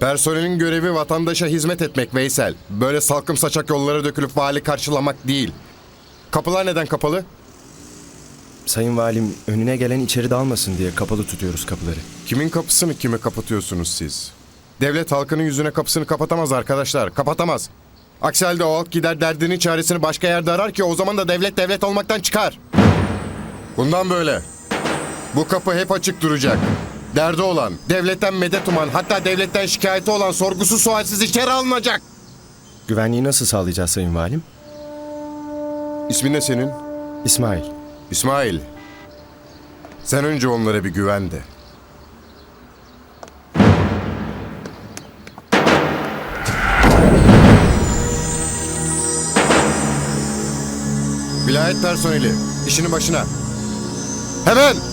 Personelin görevi vatandaşa hizmet etmek Veysel. Böyle salkım saçak yollara dökülüp vali karşılamak değil. Kapılar neden kapalı? Sayın Valim önüne gelen içeri dalmasın diye kapalı tutuyoruz kapıları. Kimin kapısını kime kapatıyorsunuz siz? Devlet halkının yüzüne kapısını kapatamaz arkadaşlar. Kapatamaz. Aksi halde o halk gider derdinin çaresini başka yerde arar ki o zaman da devlet devlet olmaktan çıkar. Bundan böyle. Bu kapı hep açık duracak. Derdi olan, devletten medet uman, hatta devletten şikayeti olan sorgusuz sualsiz içeri alınacak. Güvenliği nasıl sağlayacağız Sayın Valim? İsmin ne senin? İsmail. İsmail. Sen önce onlara bir güven de. Vilayet personeli, işinin başına. Hemen!